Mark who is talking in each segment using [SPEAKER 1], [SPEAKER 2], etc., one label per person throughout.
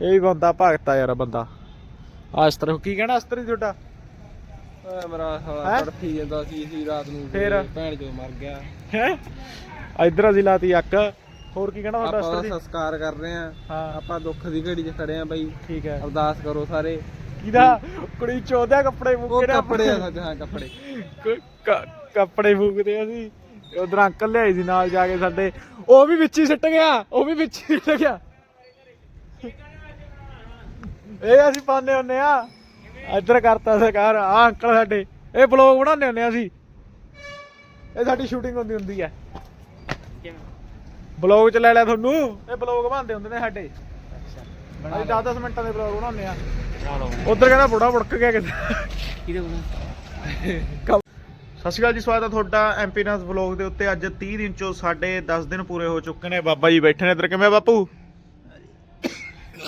[SPEAKER 1] ਇਹ ਵੀ ਬੰਦਾ ਭਗਤਾ ਯਾਰ ਬੰਦਾ। ਆਸਤਰ ਕੀ ਕਹਿਣਾ ਅਸਤਰ ਤੁਹਾਡਾ?
[SPEAKER 2] ਓਏ ਮੇਰਾ
[SPEAKER 1] ਹੈਂ?
[SPEAKER 2] ਸਾਲਾ ਤੜਫੀ ਜਾਂਦਾ ਸੀ ਸੀ ਰਾਤ ਨੂੰ
[SPEAKER 1] ਫੇਰ?
[SPEAKER 2] ਭੈਣ ਜੋ ਮਰ ਗਿਆ।
[SPEAKER 1] ਹੈ? ਇਧਰ ਅਸੀਂ ਲਾਤੀ ਅੱਕ ਹੋਰ ਕੀ ਕਹਿਣਾ ਤੁਹਾਡਾ
[SPEAKER 2] ਆਪਾਂ ਉਹਦਾ
[SPEAKER 1] ਜੀ?
[SPEAKER 2] ਸੰਸਕਾਰ ਕਰ ਰਹੇ ਆ
[SPEAKER 1] ਹਾਂ।
[SPEAKER 2] ਆਪਾਂ ਦੁੱਖ ਦੀ ਘੜੀ 'ਚ ਖੜੇ ਆ ਬਾਈ।
[SPEAKER 1] ਠੀਕ ਹੈ।
[SPEAKER 2] ਅਰਦਾਸ ਕਰੋ ਸਾਰੇ।
[SPEAKER 1] ਕਿਹਦਾ? ਕੁੜੀ ਚੋਦਿਆ ਕੱਪੜੇ
[SPEAKER 2] ਉਹ
[SPEAKER 1] ਮੁੱਕੇ
[SPEAKER 2] ਕੱਪੜੇ ਆ ਸੱਚ ਹਾਂ ਕੱਪੜੇ।
[SPEAKER 1] ਕ- ਕ- ਕੱਪੜੇ ਫੂਕਦੇ ਅਸੀਂ। ਉਧਰ ਅੰਕਲ ਲਿਆਈ ਸੀ ਨਾਲ ਜਾ ਕੇ ਸਾਡੇ। ਉਹ ਵੀ ਵਿੱਚ ਹੀ ਸਿੱਟ ਗਿਆ ਉਹ ਵੀ ਵਿੱਚ ਹੀ ਸਿੱਟ ਗਿਆ। ਇਹ ਅਸੀਂ ਪਾਉਂਦੇ ਹੁੰਨੇ ਆ। ਇੱਧਰ ਕਰਤਾ ਸਰਕਾਰ ਆ ਅੰਕਲ ਸਾਡੇ। ਇਹ ਬਲੌਗ ਬਣਾਉਂਦੇ ਹੁੰਨੇ ਆ ਅਸੀਂ। ਇਹ ਸਾਡੀ ਸ਼ੂਟਿੰਗ ਹੁੰਦੀ ਹੁੰਦੀ ਹੈ ਬਲੌਗ ਚ ਲੈ ਲਿਆ ਤੁਹਾਨੂੰ। ਇਹ ਬਲੌਗ ਬਣਾਉਂਦੇ ਹੁੰਦੇ ਨੇ ਸਾਡੇ। ਅਸੀਂ 10-10 ਮਿੰਟਾਂ ਦੇ ਬਲੌਗ ਬਣਾਉਂਦੇ ਆ। ਉਧਰ ਕਹਿੰਦਾ ਬੁੜਾ ਬੁੜਕ ਗਿਆ ਕਿਤੇ
[SPEAKER 2] ਕਿਹਦੇ ਕੋਲ
[SPEAKER 1] ਸਤਿ ਸ਼੍ਰੀ ਅਕਾਲ ਜੀ, ਸਵਾਗਤ ਹੈ ਤੁਹਾਡਾ ਐਮਪੀ ਨਾਸ ਵਲੌਗ ਦੇ ਉੱਤੇ। ਅੱਜ 30 ਦਿਨ ਚੋਂ ਸਾਡੇ 10 ਦਿਨ ਪੂਰੇ ਹੋ ਚੁੱਕੇ ਨੇ। ਬਾਬਾ ਜੀ ਬੈਠੇ ਨੇ ਇੱਧਰ। ਕਿਵੇਂ ਬਾਪੂ?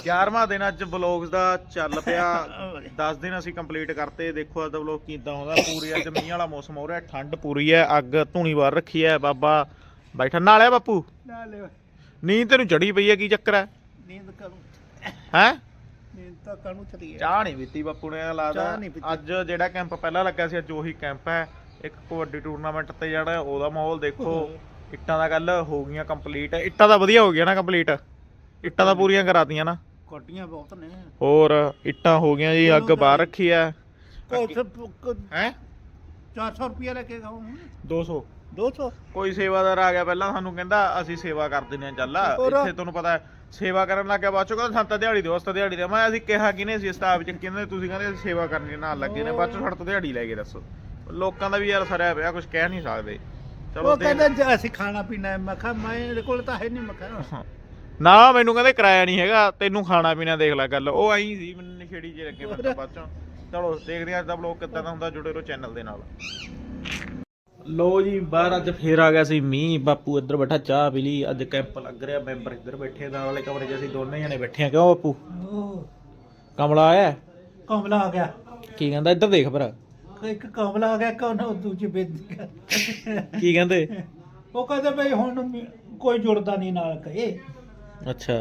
[SPEAKER 1] 11ਵਾਂ ਦਿਨ ਅੱਜ ਵਲੌਗਸ ਦਾ ਚੱਲ ਪਿਆ। 10 ਦਿਨ ਅਸੀਂ ਕੰਪਲੀਟ ਕਰਤੇ। ਦੇਖੋ ਅੱਜ ਦਾ ਵਲੌਗ ਕਿਦਾਂ ਆਉਂਦਾ। ਪੂਰੀ ਅੱਜ ਮੀਂਹ ਵਾਲਾ ਮੌਸਮ ਹੋ ਰਿਹਾ। ਠੰਡ ਪੂਰੀ ਹੈ। ਅੱਗ ਧੂਣੀ ਬਾਹਰ ਰੱਖੀ ਹੈ। ਬਾਬਾ ਬੈਠਾ। ਨਾਲਿਆ ਬਾਪੂ?
[SPEAKER 3] ਨਾਲੇ
[SPEAKER 1] ਨੀਂਦ ਤੈਨੂੰ ਚੜੀ ਪਈ ਹੈ। ਕੀ ਚੱਕਰ ਹੈ?
[SPEAKER 3] ਨੀਂਦ ਕਰੂੰ
[SPEAKER 1] ਹੈ?
[SPEAKER 3] ਨੀਂਦ ਤਾਂ ਕਾਹਨੂੰ ਚਲੀ ਹੈ?
[SPEAKER 1] ਚਾਹ ਨਹੀਂ ਪੀਤੀ ਬਾਪੂ ਨੇ ਲੱਗਦਾ। ਅੱਜ ਜਿਹੜਾ ਕੈਂਪ ਪਹਿਲਾਂ ਲੱਗਾ ਸੀ ਅੱਜ ਉਹੀ ਕੈਂਪ ਹੈ। ਇੱਕ ਕਬੱਡੀ ਟੂਰਨਾਮੈਂਟ ਤੇ ਜਿਹੜਾ ਉਹਦਾ ਮਾਹੌਲ ਦੇਖੋ। ਇੱਟਾਂ ਦਾ ਗੱਲ ਹੋ ਗਈਆਂ ਕੰਪਲੀਟ ਇੱਟਾਂ ਦਾ ਵਧੀਆ ਹੋ ਗਿਆ ਨਾ ਕੰਪਲੀਟ ਇੱਟਾਂ ਤਾਂ ਪੂਰੀਆਂ ਕਰਾਤੀਆਂ ਨਾ।
[SPEAKER 3] ਕੋਟੀਆਂ ਬਹੁਤ ਨੇ।
[SPEAKER 1] ਹੋਰ ਇੱਟਾਂ ਹੋ ਗਈਆਂ ਜੀ ਅੱਗ ਬਾਹਰ ਰੱਖੀ
[SPEAKER 3] ਕੋਠ
[SPEAKER 1] ਹੈ?
[SPEAKER 3] 400 ਰੁਪਏ ਲੈ ਕੇ ਖਾਉਂ
[SPEAKER 1] 200
[SPEAKER 3] 200
[SPEAKER 1] ਕੋਈ ਸੇਵਾਦਾਰ ਆ ਗਿਆ ਪਹਿਲਾਂ ਸਾਨੂੰ ਕਹਿੰਦਾ ਅਸੀਂ ਸੇਵਾ ਕਰ ਦਿੰਦੇ ਆ। ਚੱਲ? ਇੱਥੇ ਤੁਹਾਨੂੰ ਪਤਾ ਸੇਵਾ ਕਰਨ ਲੱਗ ਗਿਆ ਬਾਅਦ ਚੋਂ ਕਹਿੰਦਾ ਸੰਤਾ ਦਿਹਾੜੀ ਦਿਓ ਅਸਤਾ ਦਿਹਾੜੀ ਦੇ ਮੈਂ ਅਸੀਂ ਕਿਹਾ ਕਿਨੇ ਸੀ ਸਟਾਫ ਚ ਕਹਿੰਦੇ ਤੁਸੀਂ ਕਹਿੰਦੇ ਸੇਵਾ ਕਰਨੀ ਨਾਲ ਲੱਗੇ ਨੇ ਬਾਅਦ ਚੋਂ ਸਾਡੇ ਤੋਂ ਦਿਹਾੜੀ ਲੈ ਕੇ ਦੱਸੋ। ਲੋਕਾਂ ਦਾ ਵੀ ਯਾਰ ਸਰਿਆ ਪਿਆ ਕੁਝ ਕਹਿ ਨਹੀਂ ਸਕਦੇ। ਚਲੋ
[SPEAKER 3] ਉਹ ਕਹਿੰਦਾ ਅਸੀਂ ਖਾਣਾ ਪੀਣਾ ਮੈਂ ਕਿਹਾ ਮੇਰੇ ਕੋਲ ਤਾਂ ਹੈ ਨਹੀਂ ਮੈਂ ਕਿਹਾ।
[SPEAKER 1] ਨਾ ਮੈਨੂੰ ਕਹਿੰਦੇ ਕਿਰਾਇਆ ਨਹੀਂ ਹੈਗਾ ਤੈਨੂੰ ਖਾਣਾ ਪੀਣਾ ਦੇਖ ਲੈ ਗੱਲ। ਉਹ ਆਈ ਸੀ ਮੈਨੂੰ ਨਸ਼ੇੜੀ ਜੇ ਲੱਗੇ ਬੰਦਾ ਬਾਅਦ ਚੋਂ। ਚਲੋ ਦੇਖਦੇ ਹਾਂ ਅੱਜ ਦਾ ਵਲੌਗ ਕਿੱਦਾਂ ਦਾ ਹੁੰਦਾ ਜੁੜੇ ਰਹੋ ਚੈਨਲ ਦੇ ਨਾਲ। ਲੋ ਜੀ ਬਾਹਰ ਅੱਜ ਫੇਰ ਆ ਗਿਆ ਸੀ ਮੀਂਹ ਬਾਪੂ ਇੱਧਰ ਬੈਠਾ ਚਾਹ ਪੀ ਲਈ ਅੱਜ ਕੈਂਪ ਲੱਗ ਰਿਹਾ ਮੈਂਬਰ ਇੱਧਰ ਬੈਠੇ ਨਾਲ ਵਾਲੇ ਕਮਰੇ 'ਚ ਅਸੀਂ ਦੋਨੇ ਜਣੇ ਬੈਠੇ ਆ। ਕਿਉਂ ਬਾਪੂ? ਕਮਲਾ ਆਇਆ?
[SPEAKER 3] ਕਮਲਾ ਆ ਗਿਆ।
[SPEAKER 1] ਕੀ ਕਹਿੰਦਾ? ਇੱਧਰ ਦੇਖ ਭਰਾ।
[SPEAKER 3] ਇੱਕ ਕਮਲਾ ਆ ਗਿਆ ਕੌਣ ਉਹ ਦੂਜੀ ਕਰ
[SPEAKER 1] ਕੀ ਕਹਿੰਦੇ?
[SPEAKER 3] ਉਹ ਕਹਿੰਦਾ ਬਈ ਹੁਣ ਕੋਈ ਜੁੜਦਾ ਨਹੀਂ ਨਾਲ ਕਹੇ।
[SPEAKER 1] ਅੱਛਾ।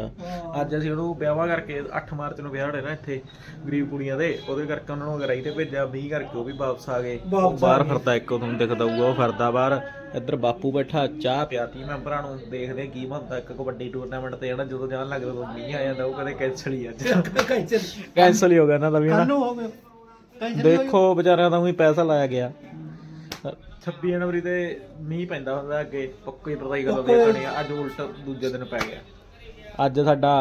[SPEAKER 1] ਅੱਜ ਅਸੀਂ ਉਹਨੂੰ ਵਿਆਹਾਂ ਕਰਕੇ 8 ਮਾਰਚ ਨੂੰ ਵਿਆਹ ਹੋਣਾ ਨਾ ਇੱਥੇ ਗਰੀਬ ਕੁੜੀਆਂ ਦੇ ਉਹਦੇ ਕਰਕੇ ਉਹਨਾਂ ਨੂੰ ਗਰਾਈ ਤੇ ਭੇਜਿਆ ਮੀਂਹ ਕਰਕੇ ਉਹ ਵੀ ਵਾਪਸ ਆ ਗਏ। ਉਹ ਬਾਹਰ। ਫਿਰਦਾ ਇੱਕ ਤੁਹਾਨੂੰ ਦਿਖਦਾ ਹੋਊਗਾ ਉਹ ਫਿਰਦਾ ਬਾਹਰ। ਇੱਧਰ ਬਾਪੂ ਬੈਠਾ ਚਾਹ ਪਿਆਤੀ ਮੈਂਬਰਾਂ ਨੂੰ ਦੇਖਦੇ ਕੀ ਬਣਦਾ। ਇੱਕ ਕਬੱਡੀ ਟੂਰਨਾਮੈਂਟ ਤੇ ਜਾਣਾ ਜਦੋਂ ਜਾਣ ਲੱਗਦਾ ਉਦੋਂ ਮੀਂਹ ਆ ਜਾਂਦਾ ਉਹ ਕਹਿੰਦੇ ਕੈਨਸਲ ਹੀ ਅੱਜ।
[SPEAKER 3] ਕੈਂਸਲ।
[SPEAKER 1] ਕੈਨਸਲ ਹੀ ਹੋ ਗਿਆ ਇਹਨਾਂ ਦਾ ਵੀ ਨਾ
[SPEAKER 3] ਕਾਨੂੰ ਹੋ ਗਿਆ? ਕੈਂਸਲ
[SPEAKER 1] ਦੇਖੋ ਵਿਚਾਰਿਆਂ ਦਾ ਉਹੀ ਪੈਸਾ ਲਾਇਆ ਗਿਆ। 26 ਜਨਵਰੀ ਤੇ ਮੀਂਹ ਪੈਂਦਾ ਹੁੰਦਾ ਅੱਗੇ ਪੱਕੀ ਪਤਾ ਹੀ ਗੱਲ ਆ ਅੱਜ ਉਲਟ ਦੂਜੇ ਦਿਨ ਪੈ ਗਿਆ। ਅੱਜ ਸਾਡਾ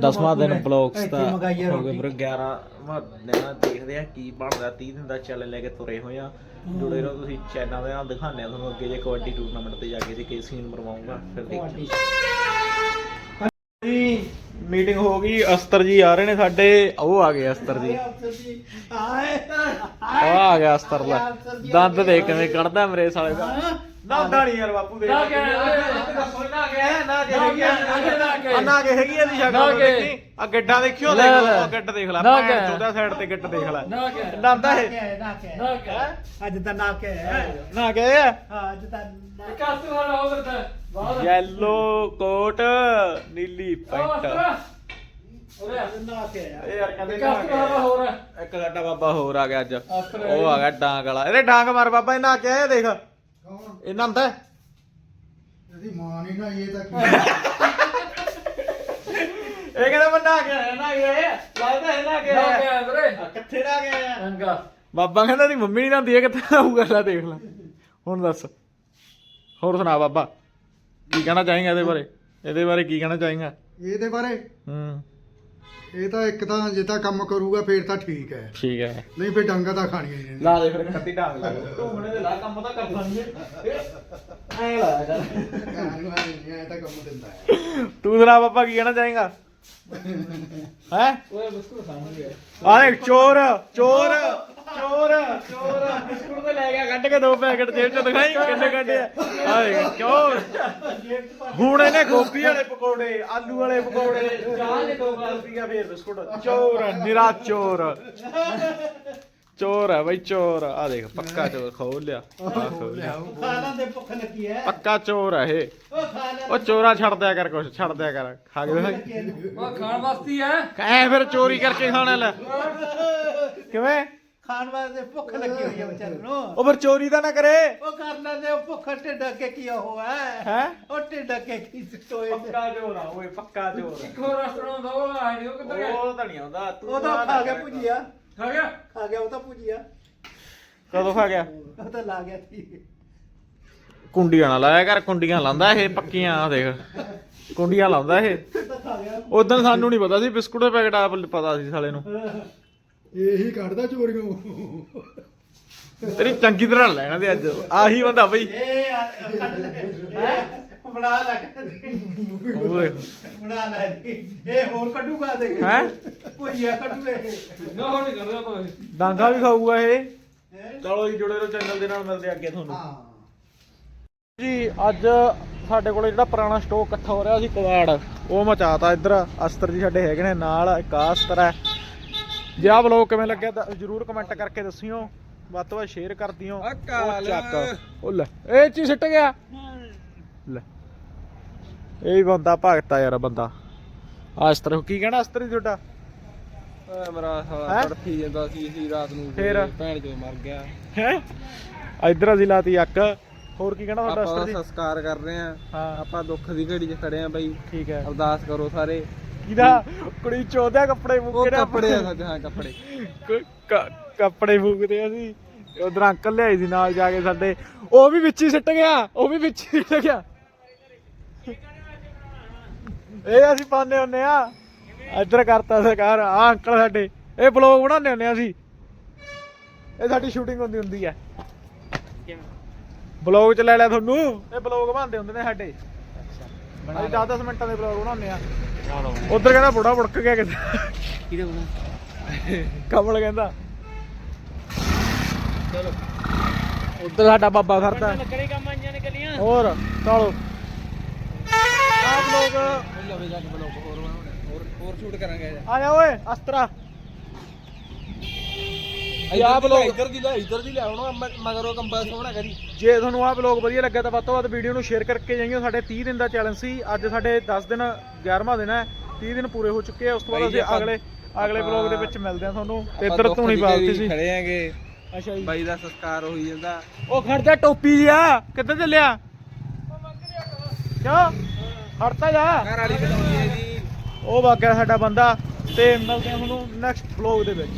[SPEAKER 1] ਦਸਵਾਂ ਦਿਨ ਬਲੌਗਸ ਦਾ ਹੋ ਗਿਆ ਫਿਰ 11 ਵਾਂ ਦਿਨ ਦੇਖਦੇ ਆ ਕੀ ਬਣਦਾ 30 ਦਿਨ ਦਾ ਚੈਲੰਜ ਲੈ ਕੇ ਤੁਰੇ ਹੋਏ ਆ। ਜੁੜੇ ਰਹੋ ਤੁਸੀਂ ਚੈਨਲ ਦੇ ਨਾਲ ਦਿਖਾਉਂਦੇ ਆ ਤੁਹਾਨੂੰ ਅੱਗੇ ਜੇ ਕਬੱਡੀ ਟੂਰਨਾਮੈਂਟ ਤੇ ਜਾ ਕੇ ਜੇ ਕੀ ਸੀਨ ਮਰਵਾਉਂਗਾ ਫਿਰ ਦੇਖੀ ਜੀ ਮੀਟਿੰਗ ਹੋ ਗਈ ਅਸਤਰ ਜੀ ਆ ਰਹੇ ਨੇ ਸਾਡੇ। ਉਹ ਆ ਗਏ ਅਸਤਰ ਜੀ।
[SPEAKER 3] ਆਏ
[SPEAKER 1] ਆ ਆ ਗਿਆ ਅਸਤਰ ਦਾ ਦੰਦ ਦੇਖ ਕਿਵੇਂ ਕੱਢਦਾ ਮੇਰੇ ਸਾਲੇ ਦਾ। ਨਾ ਨਹੀਂ ਯਾਰ ਬਾਪੂ ਦੇ ਨਾ ਕਿ ਨਾ ਕਿ ਨਾ ਕਿ ਹੈਗੀ ਆ ਨਾ ਕਿ ਹੈਗੀ ਆ ਦੀ ਸ਼ਕਲ ਦੇਖੀ। ਆ ਗੱਡਾਂ ਦੇਖਿਓ ਦੇਖ ਲਓ ਆ ਗੱਡ ਦੇਖ ਲੈ ਭੈਣ ਚੋਦਾ ਸਾਈਡ ਤੇ ਗੱਡ ਦੇਖ ਲੈ। ਦੰਦ ਹੈ
[SPEAKER 3] ਨਾ ਕੇ ਨਾ ਕੇ। ਅੱਜ ਤਾਂ ਨਾ ਕੇ।
[SPEAKER 1] ਨਾ ਕਿ।
[SPEAKER 3] ਹਾਂ ਅੱਜ ਤਾਂ ਨਾ
[SPEAKER 2] ਕਾਸੂ ਵਾਲਾ ਹੋ ਕਰਦਾ
[SPEAKER 1] ਯੈਲੋ ਕੋਟ ਨੀਲੀ ਪੈਂਟ। ਇਹ ਇੱਕ ਸਾਡਾ ਬਾਬਾ ਹੋਰ ਆ ਗਿਆ ਅੱਜ। ਉਹ ਆ ਗਿਆ ਡਾਂਗ ਵਾਲਾ। ਇਹਦੇ ਡਾਂਗ ਮਾਰ ਬਾਬਾ ਇਹ ਨਾ ਕਿ ਇਹ ਦੇਖ। ਇਹ ਨੰਦ
[SPEAKER 3] ਮਾਂ ਨਹੀਂ ਨਾ ਇਹ ਤਾਂ ਕੀ
[SPEAKER 1] ਇਹ ਕਹਿੰਦਾ ਮੈਂ ਨਾ ਗਿਆ ਨਾ ਗਿਆ ਲੱਗਦਾ ਹੈ ਨਾ ਗਿਆ
[SPEAKER 2] ਨਾ ਗਿਆ ਵੀਰੇ।
[SPEAKER 1] ਕਿੱਥੇ ਨਾ ਗਿਆ
[SPEAKER 2] ਚੰਗਾ।
[SPEAKER 1] ਬਾਬਾ ਕਹਿੰਦਾ ਦੀ ਮੰਮੀ ਨਹੀਂ ਨਾਂਦੀ ਹੈ ਕਿੱਥੇ ਆਊਗਾ ਲੈ ਦੇਖ ਲੈ। ਹੁਣ ਦੱਸ। ਹੋਰ ਸੁਣਾ ਬਾਬਾ। ਕੀ ਕਹਿਣਾ ਚਾਹੀਂਗਾ ਇਹਦੇ ਬਾਰੇ? ਇਹਦੇ ਬਾਰੇ ਕੀ ਕਹਿਣਾ ਚਾਹੀਂਗਾ?
[SPEAKER 4] ਇਹਦੇ ਬਾਰੇ?
[SPEAKER 1] ਹੂੰ।
[SPEAKER 4] ਇਹ ਤਾਂ ਇੱਕ ਤਾਂ ਜੇ ਤਾਂ ਕੰਮ ਕਰੂਗਾ ਫੇਰ ਤਾਂ ਠੀਕ ਹੈ।
[SPEAKER 1] ਠੀਕ ਹੈ।
[SPEAKER 4] ਨਹੀਂ ਫੇਰ ਡੰਗਾ ਤਾਂ ਖਾਣੀਆਂ ਹੀ ਨੇ।
[SPEAKER 1] ਲਾ ਦੇ ਫਿਰ ਕੱਤੀ ਢਾਂਗ ਲਾ ਢੂਮਣੇ ਦੇ ਲਾ ਕੰਮ ਤਾਂ ਕਰਨਾ ਨਹੀਂ ਐ ਲਾ ਕਰ
[SPEAKER 4] ਇਹ ਤਾਂ ਕੰਮ ਦਿੰਦਾ ਹੈ।
[SPEAKER 1] ਤੂੰ ਸੁਣਾ ਬਾਬਾ ਕੀ ਕਹਿਣਾ ਚਾਹੀਂਗਾ? ਹੈ?
[SPEAKER 2] ਓਏ ਬਿਸਕੁਟ ਖਾਣਗੇ
[SPEAKER 1] ਆਹ ਦੇਖ ਚੋਰ ਚੋਰ ਚੋਰ ਚੋਰ। ਬਿਸਕੁਟ ਤੇ ਲੈ ਗਿਆ ਕੱਢ ਕੇ ਦੋ ਪੈਕਟ ਜੇਬ ਚ ਦਿਖਾਈ ਕਿੰਨੇ ਕੱਢੇ ਆ। ਦੇਖ ਚੋਰ। ਹੁਣ ਇਹਨੇ ਗੋਭੀ ਵਾਲੇ ਪਕੌੜੇ ਆਲੂ ਵਾਲੇ ਪਕੌੜੇ ਚਾਹ ਦੇ ਦੋ ਗਲਾਸ ਪੀਆ ਫੇਰ ਬਿਸਕੁਟ। ਚੋਰ ਨਿਰਾ ਚੋਰ। ਚੋਰ ਹੈ ਬਈ ਚੋਰ ਆ। ਦੇਖ ਪੱਕਾ ਚੋਰ ਖੋਲ ਲਿਆ। ਆਹ ਖੋਲ ਲਿਆ।
[SPEAKER 3] ਖਾਣਾ ਦੇ ਭੁੱਖ ਲੱਗੀ ਹੈ
[SPEAKER 1] ਪੱਕਾ ਚੋਰ ਹੈ ਇਹ।
[SPEAKER 3] ਉਹ ਖਾ ਲੈ
[SPEAKER 1] ਉਹ ਚੋਰਾ ਛੱਡ ਦਿਆ ਕਰ ਕੁਛ ਛੱਡ ਦਿਆ ਕਰ। ਖਾ ਕੇ ਦੇਖ।
[SPEAKER 2] ਉਹ ਖਾਣ ਵਾਸਤੀ ਹੈ
[SPEAKER 1] ਐ। ਫਿਰ ਚੋਰੀ ਕਰਕੇ ਖਾਣਾ ਲੈ ਕਿਵੇਂ?
[SPEAKER 3] ਖਾਣ ਵਾਸਤੇ ਭੁੱਖ ਲੱਗੀ ਹੋਈ ਹੈ ਵਿਚਾਰੇ ਨੂੰ।
[SPEAKER 1] ਉਹ ਫਿਰ ਚੋਰੀ ਤਾਂ ਨਾ ਕਰੇ।
[SPEAKER 3] ਉਹ ਕਰ ਲੈਂਦੇ ਉਹ ਭੁੱਖ ਢਿੱਡ ਅੱਗੇ ਕੀ ਉਹ ਹੈ
[SPEAKER 1] ਹੈ?
[SPEAKER 3] ਉਹ ਢਿੱਡ ਅੱਗੇ ਕੀ ਸੋਏ ਤੇ।
[SPEAKER 1] ਪੱਕਾ ਚੋਰ ਆ ਓਏ ਪੱਕਾ ਚੋਰ
[SPEAKER 2] ਇੱਕ ਹੋਰ ਰੈਸਟੋਰੈਂਟ ਦਾ ਉਹ ਨਹੀਂ ਉਹ ਕਿੱਧਰ ਗਿਆ?
[SPEAKER 1] ਉਹ ਤਾਂ ਨਹੀਂ ਆਉਂਦਾ ਤੂੰ
[SPEAKER 3] ਉਹ ਤਾਂ ਖਾ ਗਿਆ ਭੁਜੀਆ।
[SPEAKER 2] ਖਾ ਗਿਆ?
[SPEAKER 3] ਖਾ ਗਿਆ ਉਹ ਤਾਂ ਭੁਜੀਆ
[SPEAKER 1] ਕਦੋਂ ਖਾ ਗਿਆ?
[SPEAKER 3] ਉਹ ਤਾਂ ਲਾ ਗਿਆ ਸੀ।
[SPEAKER 1] ਕੁੰਡੀਆਂ ਨਾ ਲਾਇਆ ਕਰ ਕੁੰਡੀਆਂ ਲਾਉਂਦਾ ਇਹ ਪੱਕੀਆਂ ਆ ਦੇਖ। ਕੁੰਡੀਆਂ ਲਾਉਂਦਾ ਇਹ।
[SPEAKER 3] ਉਹ ਤਾਂ ਖਾ ਗਿਆ।
[SPEAKER 1] ਉਦੋਂ ਸਾਨੂੰ ਨਹੀਂ ਪਤਾ ਸੀ ਬਿਸਕੁਟ ਦੇ ਪੈਕਟ ਆਪ ਪਤਾ ਸੀ ਸਾਲੇ ਨੂੰ।
[SPEAKER 4] ਇਹੀ ਕੱਢਦਾ ਚੋਰੀਆਂ।
[SPEAKER 1] ਤੇਰੀ ਚੰਗੀ ਤਰ੍ਹਾਂ ਲੈਣਾ ਤੇ ਅੱਜ। ਆਹੀ ਬੰਦਾ ਬਈ।
[SPEAKER 3] ਇਹ ਯਾਰ ਕੱਢ ਲੈ। ਹੈਂ? ਬਣਾ ਲੈ
[SPEAKER 1] ਉਹ ਦੇਖ
[SPEAKER 3] ਬਣਾ ਲੈ ਜੀ। ਇਹ ਹੋਰ ਕੱਢੂਗਾ ਦੇਖ
[SPEAKER 1] ਹੈਂ?
[SPEAKER 3] ਭੁਜੀਆ ਕੱਢੂ ਇਹ।
[SPEAKER 2] ਨਾ ਹੁਣ ਨਹੀਂ ਕਰਦਾ ਕੋਈ।
[SPEAKER 1] ਡਾਂਗਾ ਵੀ ਖਾਊਗਾ ਇਹ? ਚਲੋ ਜੀ ਜੁੜੇ ਰਹੋ ਚੈਨਲ ਦੇ ਨਾਲ ਮਿਲਦੇ ਅੱਗੇ ਤੁਹਾਨੂੰ।
[SPEAKER 3] ਹਾਂ।
[SPEAKER 1] ਜੀ ਅੱਜ ਸਾਡੇ ਕੋਲੇ ਜਿਹੜਾ ਪੁਰਾਣਾ ਸਟਾਕ ਇਕੱਠਾ ਹੋ ਰਿਹਾ ਸੀ ਕਵਾੜ ਉਹ ਮਚਾਤਾ ਇੱਧਰ। ਅਸਤਰ ਜੀ ਸਾਡੇ ਹੈਗੇ ਨੇ ਨਾਲ ਅਸਤਰ ਹੈ। ਜੇ ਆਹ ਵਲੋਗ ਕਿਵੇਂ ਲੱਗਿਆ ਤਾਂ ਜਰੂਰ ਕਮੈਂਟ ਕਰਕੇ ਦੱਸਿਓ। ਵੱਧ ਤੋਂ ਵੱਧ ਸ਼ੇਅਰ ਕਰ ਦਿਓ। ਉਹ ਚੱਕ। ਉਹ ਲੈ ਇਹ ਚੀ ਸਿੱਟ ਗਿਆ। ਲੈ। ਇਹ ਵੀ ਬੰਦਾ ਭਗਤਾ ਯਾਰ ਬੰਦਾ। ਆਹ ਅਸਤਰ ਕੀ ਕਹਿਣਾ ਅਸਤਰ ਜੀ ਤੁਹਾਡਾ?
[SPEAKER 2] ਮੇਰਾ
[SPEAKER 1] ਹੈਂ?
[SPEAKER 2] ਤੜਫੀ ਜਾਂਦਾ ਸੀ ਅਸੀਂ ਰਾਤ ਨੂੰ
[SPEAKER 1] ਫੇਰ?
[SPEAKER 2] ਭੈਣ ਜੋ ਮਰ ਗਿਆ।
[SPEAKER 1] ਹੈ? ਇੱਧਰ ਅਸੀਂ ਲਾਤੀ ਅੱਕ। ਹੋਰ ਕੀ ਕਹਿਣਾ ਤੁਹਾਡਾ
[SPEAKER 2] ਆਪਾਂ
[SPEAKER 1] ਅਸਤਰ ਜੀ?
[SPEAKER 2] ਸੰਸਕਾਰ ਕਰ ਰਹੇ ਆ
[SPEAKER 1] ਹਾਂ।
[SPEAKER 2] ਆਪਾਂ ਦੁੱਖ ਦੀ ਘੜੀ 'ਚ ਖੜੇ ਆ ਬਾਈ।
[SPEAKER 1] ਠੀਕ ਹੈ।
[SPEAKER 2] ਅਰਦਾਸ ਕਰੋ ਸਾਰੇ।
[SPEAKER 1] ਕਿਹਦਾ? ਕੁੜੀ ਚੋਦਿਆ ਕੱਪੜੇ
[SPEAKER 2] ਉਹ
[SPEAKER 1] ਮੁੱਕੇ
[SPEAKER 2] ਕੱਪੜੇ ਆ ਸੱਚ ਹਾਂ ਕੱਪੜੇ।
[SPEAKER 1] ਕ- ਕ- ਕੱਪੜੇ ਫੂਕਦੇ ਅਸੀਂ। ਉਧਰ ਅੰਕਲ ਲਿਆਈ ਸੀ ਨਾਲ ਜਾ ਕੇ ਸਾਡੇ। ਉਹ ਵੀ ਵਿੱਚ ਹੀ ਸਿੱਟ ਗਿਆ ਉਹ ਵੀ ਵਿੱਚ ਹੀ ਸਿੱਟ ਗਿਆ। ਇਹ ਅਸੀਂ ਪਾਉਂਦੇ ਹੁੰਨੇ ਆ। ਇੱਧਰ ਕਰਤਾ ਸਰਕਾਰ ਆ ਅੰਕਲ ਸਾਡੇ ਇਹ ਬਲੌਗ ਬਣਾਉਂਦੇ ਹੁੰਨੇ ਆ ਅਸੀਂ। ਇਹ ਸਾਡੀ ਸ਼ੂਟਿੰਗ ਹੁੰਦੀ ਹੁੰਦੀ ਹੈ ਬਲੌਗ ਚ ਲੈ ਲਿਆ ਤੁਹਾਨੂੰ ਇਹ ਬਲੌਗ ਬਣਾਉਂਦੇ ਹੁੰਦੇ ਨੇ ਸਾਡੇ। ਅਸੀਂ 10-10 ਮਿੰਟਾਂ ਦੇ ਬਲੌਗ ਬਣਾਉਂਦੇ ਆ। ਉਧਰ ਕਹਿੰਦਾ ਬੁੜਾ ਬੁੜਕ ਗਿਆ ਕਿਤੇ।
[SPEAKER 2] ਕਿਹਦੇ ਕੋਲ?
[SPEAKER 1] ਕਮਲ ਕਹਿੰਦਾ। ਚਲੋ। ਉਧਰ ਸਾਡਾ ਬਾਬਾ ਫਿਰਦਾ
[SPEAKER 2] ਲੱਕੜੀ ਕੰਮ ਆਈਆਂ ਨੇ ਗਲੀਆਂ
[SPEAKER 1] ਹੋਰ ਚਲੋ। ਆਪ ਲੋਕ
[SPEAKER 2] ਲਵੇ ਜਾ ਕੇ ਬਲੌਗ ਹੋਰ ਹੋਰ ਹੋਰ ਸ਼ੂਟ ਕਰਾਂਗੇ
[SPEAKER 1] ਆ ਜਾ ਓਏ ਅਸਤਰਾ। ਆਪ ਲੋਕ
[SPEAKER 2] ਇੱਧਰ ਦੀ ਲੈ ਇੱਧਰ ਦੀ ਲੈ ਹੁਣ ਮਗਰੋਂ ਕੰਬਾ ਸੋਹਣਾ ਕਰੀ।
[SPEAKER 1] ਜੇ ਤੁਹਾਨੂੰ ਆਹ ਵਲੌਗ ਵਧੀਆ ਲੱਗਾ ਤਾਂ ਵੱਧ ਤੋਂ ਵੱਧ ਵੀਡੀਓ ਨੂੰ ਸ਼ੇਅਰ ਕਰਕੇ ਜਾਈਓ। ਸਾਡੇ 30 ਦਿਨ ਦਾ ਚੈਲੰਜ ਸੀ। ਅੱਜ ਸਾਡੇ 10 ਦਿਨ 11ਵਾਂ ਦਿਨ ਹੈ। 30 ਦਿਨ ਪੂਰੇ ਹੋ ਚੁੱਕੇ ਆ। ਉਸ ਤੋਂ ਬਾਅਦ ਅਸੀਂ ਅਗਲੇ ਅਗਲੇ ਵਲੌਗ ਦੇ ਵਿੱਚ ਮਿਲਦੇ ਆ ਤੁਹਾਨੂੰ। ਤੇ ਇੱਧਰ ਧੂਣੀ
[SPEAKER 2] ਘੜੀ
[SPEAKER 1] ਸੀ।
[SPEAKER 2] ਖੜੇ ਆਂਗੇ
[SPEAKER 1] ਅੱਛਾ ਜੀ।
[SPEAKER 2] ਬਾਈ ਦਾ ਸੰਸਕਾਰ ਹੋਈ ਜਾਂਦਾ।
[SPEAKER 1] ਉਹ ਖੜ ਜਾ ਟੋਪੀ ਜਿਆ ਕਿੱਧਰ ਚੱਲਿਆ? ਕਿਉਂ? ਹੜਤਾ ਜਾ
[SPEAKER 2] ਘਰ ਵਾਲੀ ਬਣਾਉਣੀ ਹੈ ਜੀ।
[SPEAKER 1] ਉਹ ਵਾਕਿਆ ਸਾਡਾ ਬੰਦਾ ਤੇ ਮਿਲਦੇ ਤੁਹਾਨੂੰ ਨੈਕਸਟ ਵਲੌਗ ਦੇ ਵਿੱਚ।